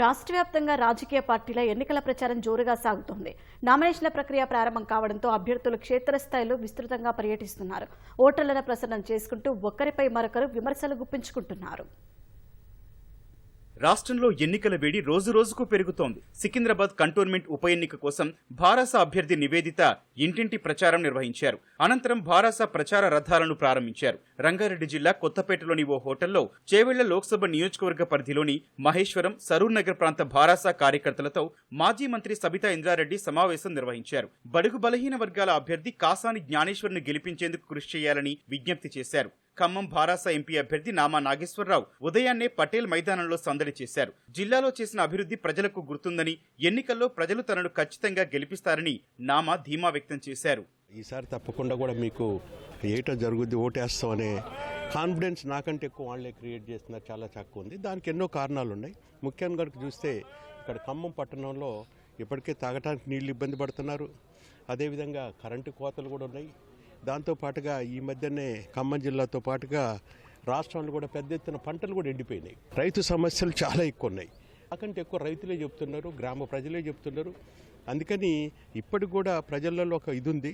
రాష్ట్ర వ్యాప్తంగా రాజకీయ పార్టీల ఎన్నికల ప్రచారం జోరుగా సాగుతోంది. నామినేషన్ల ప్రక్రియ ప్రారంభం కావడంతో అభ్యర్థులు క్షేత్రస్థాయిలో విస్తృతంగా పర్యటిస్తున్నారు. ఓటర్లను ప్రసన్నం చేసుకుంటూ ఒకరిపై మరొకరు విమర్శలు గుప్పించుకుంటున్నారు. రాష్ట్రంలో ఎన్నికల వేడి రోజు రోజుకు పెరుగుతోంది. సికింద్రాబాద్ కంటోన్మెంట్ ఉప ఎన్నిక కోసం భారాస అభ్యర్థి నివేదిత ఇంటింటి ప్రచారం నిర్వహించారు. అనంతరం భారాస ప్రచార రథాలను ప్రారంభించారు. రంగారెడ్డి జిల్లా కొత్తపేటలోని ఓ హోటల్లో చేవెళ్ళ లోక్సభ నియోజకవర్గ పరిధిలోని మహేశ్వరం సరూర్ నగర్ ప్రాంత భారాస కార్యకర్తలతో మాజీ మంత్రి సబితా ఇంద్రారెడ్డి సమావేశం నిర్వహించారు. బడుగు బలహీన వర్గాల అభ్యర్థి కాసాని జ్ఞానేశ్వర్ను గెలిపించేందుకు కృషి చేయాలని విజ్ఞప్తి చేశారు. ఖమ్మం భారాస ఎంపీ అభ్యర్థి నామా నాగేశ్వరరావు ఉదయాన్నే పటేల్ మైదానంలో సందడి చేశారు. జిల్లాలో చేసిన అభివృద్ధి ప్రజలకు గుర్తుందని ఎన్నికల్లో ప్రజలు తనను ఖచ్చితంగా గెలిపిస్తారని నామా ధీమా వ్యక్తం చేశారు. ఈసారి తప్పకుండా కూడా మీకు ఏటో జరుగుద్ది ఓటేస్తామనే కాన్ఫిడెన్స్ నాకంటే ఎక్కువ వాళ్ళే క్రియేట్ చేస్తున్నారు చాలా తక్కువ ఉంది. దానికి ఎన్నో కారణాలు ఉన్నాయి. ముఖ్యంగా చూస్తే ఇక్కడ ఖమ్మం పట్టణంలో ఇప్పటికే తాగటానికి నీళ్ళు ఇబ్బంది పడుతున్నారు. అదేవిధంగా కరెంటు కోతలు కూడా ఉన్నాయి. దాంతో పాటుగా ఈ మధ్యనే ఖమ్మం జిల్లాతో పాటుగా రాష్ట్రంలో కూడా పెద్ద ఎత్తున పంటలు కూడా ఎండిపోయినాయి. రైతు సమస్యలు చాలా ఎక్కువ ఉన్నాయి నాకంటే ఎక్కువ రైతులే చెప్తున్నారు గ్రామ ప్రజలే చెప్తున్నారు. అందుకని ఇప్పటికి కూడా ప్రజలలో ఒక ఇది ఉంది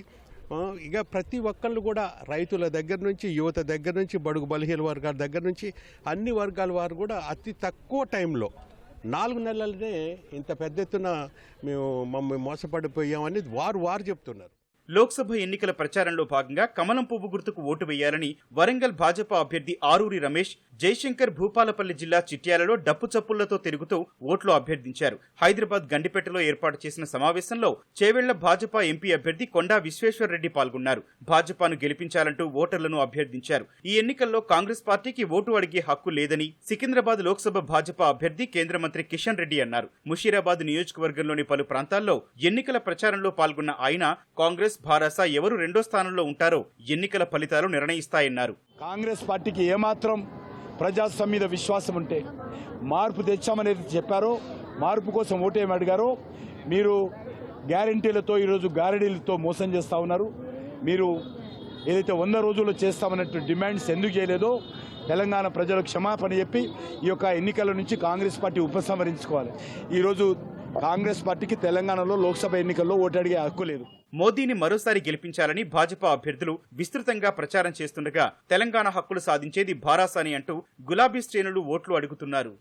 ఇక ప్రతి ఒక్కళ్ళు కూడా రైతుల దగ్గర నుంచి యువత దగ్గర నుంచి బడుగు బలహీన వర్గాల దగ్గర నుంచి అన్ని వర్గాల వారు కూడా అతి తక్కువ టైంలో నాలుగు నెలలనే ఇంత పెద్ద ఎత్తున మేము మమ్మల్ని మోసపడిపోయామని వారు వారు చెప్తున్నారు. లోక్సభ ఎన్నికల ప్రచారంలో భాగంగా కమలం పువ్వు గుర్తుకు ఓటు వేయాలని వరంగల్ భాజపా అభ్యర్థి ఆరూరి రమేష్ జయశంకర్ భూపాలపల్లి జిల్లా చిట్యాలలో డప్పు చప్పులతో తిరుగుతూ ఓట్లు అభ్యర్థించారు. హైదరాబాద్ గండిపేటలో ఏర్పాటు చేసిన సమావేశంలో చేవెళ్ళ భాజపా ఎంపీ అభ్యర్థి కొండా విశ్వేశ్వరరెడ్డి పాల్గొన్నారు. భాజపాను గెలిపించాలంటూ ఓటర్లను అభ్యర్థించారు. ఈ ఎన్నికల్లో కాంగ్రెస్ పార్టీకి ఓటు అడిగే హక్కు లేదని సికింద్రాబాద్ లోక్సభ భాజపా అభ్యర్థి కేంద్ర మంత్రి కిషన్ రెడ్డి అన్నారు. ముషీరాబాద్ నియోజకవర్గంలోని పలు ప్రాంతాల్లో ఎన్నికల ప్రచారంలో పాల్గొన్న ఆయన కాంగ్రెస్ భారాస ఎవరు రెండో స్థానంలో ఉంటారో ఎన్నికల ఫలితాలు నిర్ణయిస్తాయన్నారు. కాంగ్రెస్ పార్టీకి ఏమాత్రం ప్రజాస్వామ్యం మీద విశ్వాసం ఉంటే మార్పు తెచ్చామనేది చెప్పారో. మార్పు కోసం ఓటేమి అడిగారో. మీరు గ్యారంటీలతో ఈరోజు గారడీలతో మోసం చేస్తూ ఉన్నారు. మీరు ఏదైతే వంద రోజుల్లో చేస్తామన్నట్టు డిమాండ్స్ ఎందుకు చేయలేదో తెలంగాణ ప్రజలకు క్షమాపణ చెప్పి ఈ యొక్క ఎన్నికల నుంచి కాంగ్రెస్ పార్టీ ఉపసంహరించుకోవాలి. ఈరోజు కాంగ్రెస్ పార్టీకి తెలంగాణలో లోక్సభ ఎన్నికల్లో ఓటు అడిగే హక్కు లేదు. మోదీని మరోసారి గెలిపించాలని భాజపా అభ్యర్థులు విస్తృతంగా ప్రచారం చేస్తుండగా తెలంగాణ హక్కులు సాధించేది భారాసాని అంటూ గులాబీ శ్రేణులు ఓట్లు అడుగుతున్నారు.